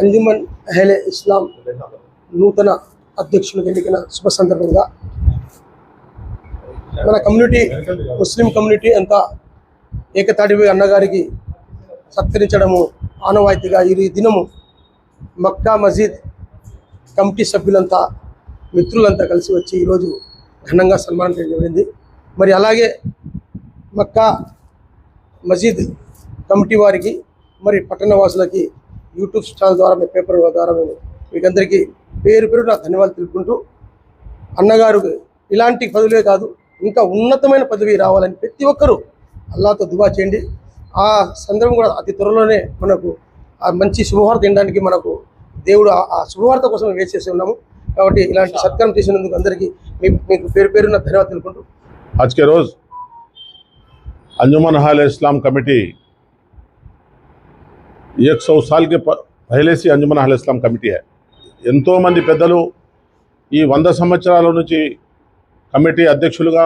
అంజుమన్ అహలే ఇస్లాం నూతన అధ్యక్షులకు ఎన్నికైన శుభ సందర్భంగా మన కమ్యూనిటీ ముస్లిం కమ్యూనిటీ అంతా ఏకతాటిపై అన్నగారికి సత్కరించడము ఆనవాయితీగా ఈ దినము మక్కా మజీద్ కమిటీ సభ్యులంతా మిత్రులంతా కలిసి వచ్చి ఈరోజు ఘనంగా సన్మానం చేయడం జరిగింది. మరి అలాగే మక్కా మజీద్ కమిటీ వారికి మరి పట్టణ వాసులకి యూట్యూబ్ ఛానల్ ద్వారా మీ పేపర్ ద్వారా మేము మీకందరికీ పేరు పేరు నా ధన్యవాదాలు తెలుపుకుంటూ అన్నగారు ఇలాంటి పదవులే కాదు ఇంకా ఉన్నతమైన పదవి రావాలని ప్రతి ఒక్కరూ అల్లాతో దుబా చేయండి. ఆ సందర్భం కూడా అతి త్వరలోనే మనకు ఆ మంచి శుభవార్త తినడానికి మనకు దేవుడు ఆ శుభవార్త కోసం వేసి ఉన్నాము. కాబట్టి ఇలాంటి సత్కారం చేసినందుకు అందరికీ మీకు పేరు పేరున్న ధన్యవాదాలు తెలుపుకుంటూ. ఆజ్కే రోజు. अंजुमन हाल इस्लाम कमेटी एक सौ साल के प- पहले से अंजुमन हाल ఇస్లాం కమిటీ है ఎంతోమంది పెద్దలు ఈ వంద సంవత్సరాల నుంచి కమిటీ అధ్యక్షులుగా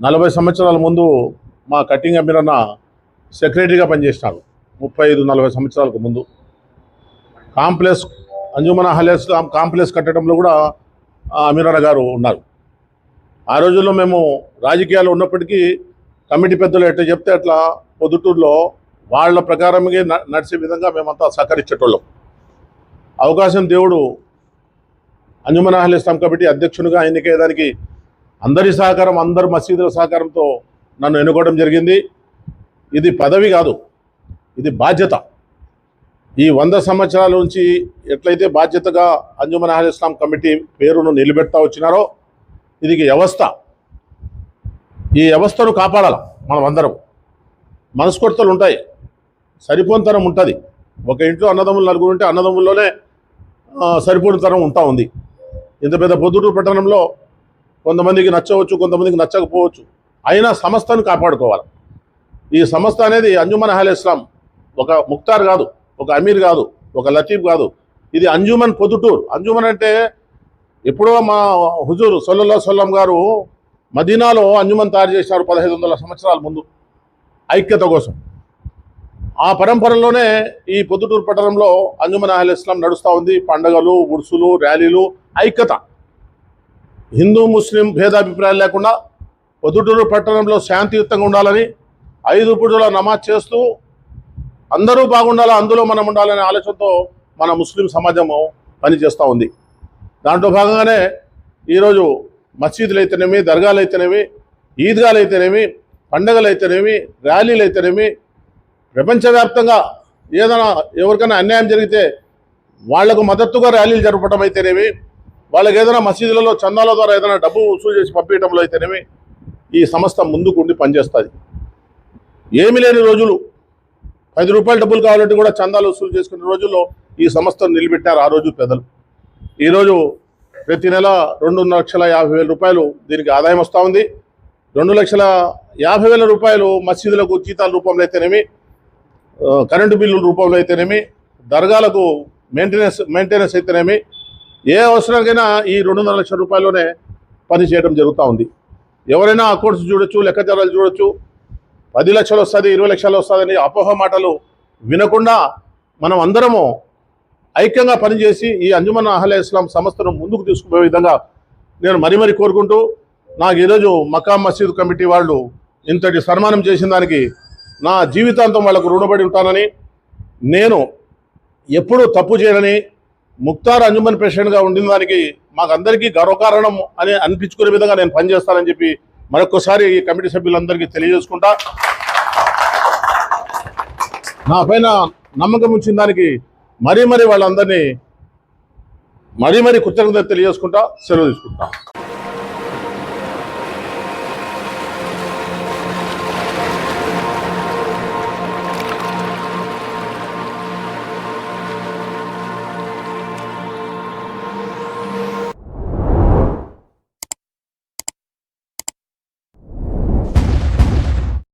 నలభై సంవత్సరాల ముందు మా కటింగ్ అమీరన్న సెక్రటరీగా పనిచేసినారు ముప్పై ఐదు నలభై సంవత్సరాలకు ముందు కాంప్లెక్స్ అంజుమన్ అహల్ ఇస్లాం కాంప్లెక్స్ కట్టడంలో కూడా ఆ అమీరన్న గారు ఉన్నారు ఆ రోజుల్లో మేము రాజకీయాలు ఉన్నప్పటికీ కమిటీ పెద్దలు ఎట్లా చెప్తే అట్లా పొద్దుటూరులో వాళ్ళ ప్రకారమే నడిచే విధంగా మేమంతా సహకరించేటోళ్ళం. అవకాశం దేవుడు అంజుమన్ అహల్ ఇస్లాం కమిటీ అధ్యక్షునిగా ఎన్నికయ్యేదానికి అందరి సహకారం అందరి మసీదుల సహకారంతో నన్ను ఎన్నుకోవడం జరిగింది. ఇది పదవి కాదు ఇది బాధ్యత. ఈ వంద సంవత్సరాల నుంచి ఎట్లయితే బాధ్యతగా అంజుమన్ అహల్ ఇస్లాం కమిటీ పేరును నిలబెడతా వచ్చినారో ఇది వ్యవస్థ. ఈ వ్యవస్థను కాపాడాలి? మనం అందరం. మనస్కొడతలు ఉంటాయి. సరిపోనితనం ఉంటుంది. ఒక ఇంట్లో అన్నదమ్ములు నలుగురు ఉంటే అన్నదమ్ముల్లోనే సరిపోనితనం ఉంటా ఉంది. ఇంత పెద్ద పొద్దుటూరు పట్టణంలో కొంతమందికి నచ్చవచ్చు కొంతమందికి నచ్చకపోవచ్చు. అయినా సంస్థను కాపాడుకోవాలి. ఈ సంస్థ అనేది అంజుమన్ అహల్ ఇస్లాం. ఒక ముక్తార్ కాదు ఒక అమీర్ కాదు ఒక లతీఫ్ కాదు. ఇది అంజుమన్ పొద్దుటూరు. అంజుమన్ అంటే ఎప్పుడో మా హుజూర్ సొల్లల్లా సొల్లం గారు మదీనాలో అంజుమన్ తయారు చేశారు పదహైదు వందల సంవత్సరాల ముందు ఐక్యత కోసం. ఆ పరంపరలోనే ఈ పొద్దుటూరు పట్టణంలో అంజుమన్ అహల్ ఇస్లాం నడుస్తూ ఉంది. పండగలు గుడుసులు ర్యాలీలు ఐక్యత. హిందూ ముస్లిం భేదాభిప్రాయాలు లేకుండా పొద్దుటూరు పట్టణంలో శాంతియుతంగా ఉండాలని ఐదు పూటల నమాజ్ చేస్తూ అందరూ బాగుండాలా అందులో మనం ఉండాలనే ఆలోచనతో మన ముస్లిం సమాజము పనిచేస్తూ ఉంది. దాంట్లో భాగంగానే ఈరోజు మసీదులు అయితేనేమి దర్గాలు అయితేనేమి ఈద్గాలు అయితేనేమి పండగలు అయితేనేమి ర్యాలీలు అయితేనేమి ప్రపంచవ్యాప్తంగా ఏదైనా ఎవరికైనా అన్యాయం జరిగితే వాళ్ళకు మద్దతుగా ర్యాలీలు జరపడం అయితేనేమి వాళ్ళకి ఏదైనా మసీదులలో చందాల ద్వారా ఏదైనా డబ్బు వసూలు చేసి పంపించడంలో అయితేనేమి ఈ సంస్థ ముందుకు ఉండి పనిచేస్తుంది. ఏమి లేని రోజులు. పది రూపాయల డబ్బులు కావాలంటే కూడా చందాలు వసూలు చేసుకునే రోజుల్లో ఈ సంస్థను నిలబెట్టారు ఆ రోజు పెద్దలు. ఈరోజు ప్రతి నెల రెండు లక్షల యాభై వేల రూపాయలు దీనికి ఆదాయం వస్తూ ఉంది. రెండు లక్షల యాభై వేల రూపాయలు మసీదులకు జీతాల రూపంలో అయితేనేమి కరెంటు బిల్లుల రూపంలో అయితేనేమి దర్గాలకు మెయింటెనెన్స్ మెయింటెనెన్స్ అయితేనేమి ఏ అవసరానికైనా ఈ రెండున్నర లక్షల రూపాయల్లోనే పని చేయడం జరుగుతూ ఉంది. ఎవరైనా అకౌంట్స్ చూడొచ్చు లెక్కచారాలు చూడొచ్చు పది లక్షలు వస్తుంది ఇరవై లక్షలు వస్తుందని అపోహ మాటలు వినకుండా మనం అందరము ఐక్యంగా పనిచేసి ఈ అంజుమన్ అహలే ఇస్లాం సంస్థను ముందుకు తీసుకుపోయే విధంగా నేను మరీ మరీ కోరుకుంటూ నాకు ఈరోజు మకా మసీద్ కమిటీ వాళ్ళు ఇంతటి సన్మానం చేసిన దానికి నా జీవితాంతం వాళ్ళకు రుణపడి ఉంటానని నేను ఎప్పుడూ తప్పు చేయనని ముక్తార్ అంజుమన్ ప్రెసిడెంట్గా ఉండిన దానికి మాకందరికీ గర్వకారణం అని అనిపించుకునే విధంగా నేను పనిచేస్తానని చెప్పి మరొకసారి ఈ కమిటీ సభ్యులందరికీ తెలియజేసుకుంటా. నా పైన నమ్మకం ఉంచిన దానికి మరీ మరీ వాళ్ళందరినీ మరీ మరీ కృతజ్ఞత తెలియజేసుకుంటా సెలవు తీసుకుంటా.